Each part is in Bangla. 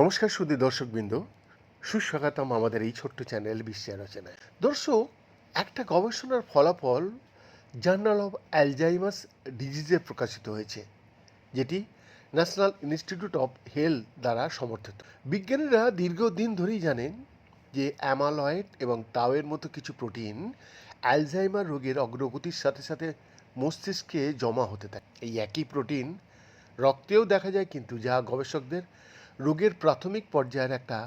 নমস্কার সুদী দর্শকবৃন্দ। সুস্বাগতম আমাদের এই ছোট্ট চ্যানেল বিশ্বের রচনায়। দর্শক, একটা গবেষণার ফলাফল জার্নাল অফ অ্যালজাইমাস ডিজিজে প্রকাশিত হয়েছে, যেটি ন্যাশনাল ইনস্টিটিউট অফ হেলথ দ্বারা সমর্থিত। বিজ্ঞানীরা দীর্ঘদিন ধরেই জানেন যে অ্যামালয়েড এবং তাওয়ের মতো কিছু প্রোটিন অ্যালজাইমার রোগের অগ্রগতির সাথে সাথে মস্তিষ্কে জমা হতে থাকে। এই একই প্রোটিন রক্তেও দেখা যায়, কিন্তু যা গবেষকদের রোগের প্রাথমিক পর্যায়ের একটা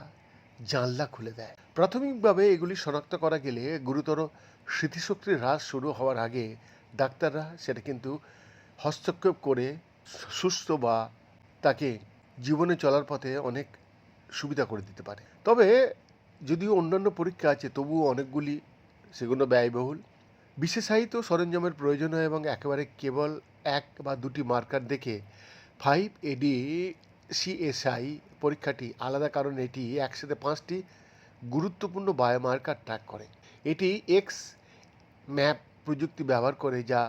জানলা খুলে দেয়। প্রাথমিকভাবে এগুলি শনাক্ত করা গেলে গুরুতর স্মৃতিশক্তির হ্রাস শুরু হওয়ার আগে ডাক্তাররা সেটা কিন্তু হস্তক্ষেপ করে সুস্থ বা তাকে জীবনে চলার পথে অনেক সুবিধা করে দিতে পারে। তবে যদিও অন্যান্য পরীক্ষা আছে, তবুও অনেকগুলি সেগুলো ব্যয়বহুল। বিশেষায়িত সরঞ্জামের প্রয়োজন হয় এবং একেবারে কেবল এক বা দুটি মার্কার দেখে ফাইভ এডি সিএসআই পরীক্ষাটি আলাদা কারণ এটি একসাথে পাঁচটি গুরুত্বপূর্ণ বায়োমার্কার ট্র্যাক করে। এটি এক্স ম্যাপ প্রযুক্তি ব্যবহার করে যা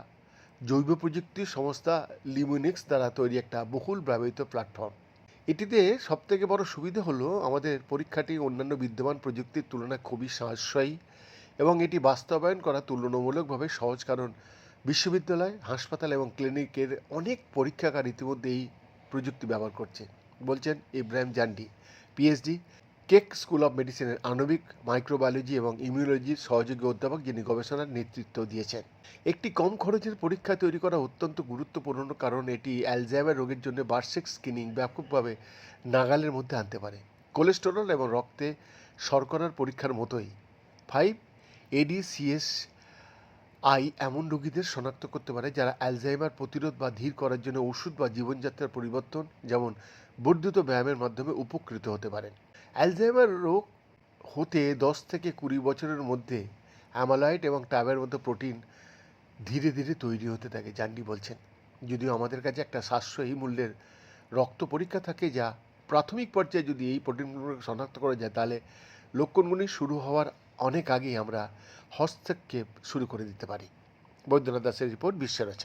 জৈব প্রযুক্তি সংস্থা লিমুনিক্স দ্বারা তৈরি একটা বহুল ব্যবহৃত প্ল্যাটফর্ম এটিতে সবথেকে বড় সুবিধা হলো আমাদের পরীক্ষাটি অন্যান্য বিদ্যমান প্রযুক্তির তুলনায় খুবই সাশ্রয়ী। এবং এটি বাস্তবায়ন করা তুলনামূলকভাবে সহজ, কারণ বিশ্ববিদ্যালয়, হাসপাতাল এবং ক্লিনিকের অনেক পরীক্ষাগার ইতিমধ্যে এই প্রযুক্তি ব্যবহার করছে। বলছেন Ibrahim Zandi, PhD, Keck school of মেডিসিনের আণবিক, মাইক্রোবায়োলজি এবং ইমিউনোলজির সহযোগী অধ্যাপক যিনি গবেষণার নেতৃত্ব দিয়েছেন। একটি কম খরচের পরীক্ষা তৈরি করা অত্যন্ত গুরুত্বপূর্ণ, কারণ এটি অ্যালজাইমার রোগের জন্য বার্ষিক স্ক্রিনিং ব্যাপকভাবে নাগালের মধ্যে আনতে পারে। কোলেস্টেরল এবং রক্তে শর্করার পরীক্ষার মতোই। ফাইভ এডিসিএস আই এমন রোগীদের শনাক্ত করতে পারে যারা অ্যালজাইমার প্রতিরোধ বা ধীর করার জন্য ওষুধ বা জীবনযাত্রার পরিবর্তন, যেমন বর্ধিত ব্যায়ামের মাধ্যমে উপকৃত হতে পারেন। অ্যালজাইমার রোগ হতে দশ থেকে কুড়ি বছরের মধ্যে অ্যামালয়েড এবং ট্যাবের মতো প্রোটিন ধীরে ধীরে তৈরি হতে থাকে জান্ডি বলছেন। যদিও আমাদের কাছে একটা সাশ্রয়ী মূল্যের রক্ত পরীক্ষা থাকে যা প্রাথমিক পর্যায়ে যদি এই প্রোটিনগুলোকে শনাক্ত করা যায়, তাহলে লক্ষণগুলি শুরু হওয়ার অনেক আগেই আমরা হস্তক্ষেপ শুরু করে দিতে পারি। বৈদ্যনাথ দাসের রিপোর্ট রচনা।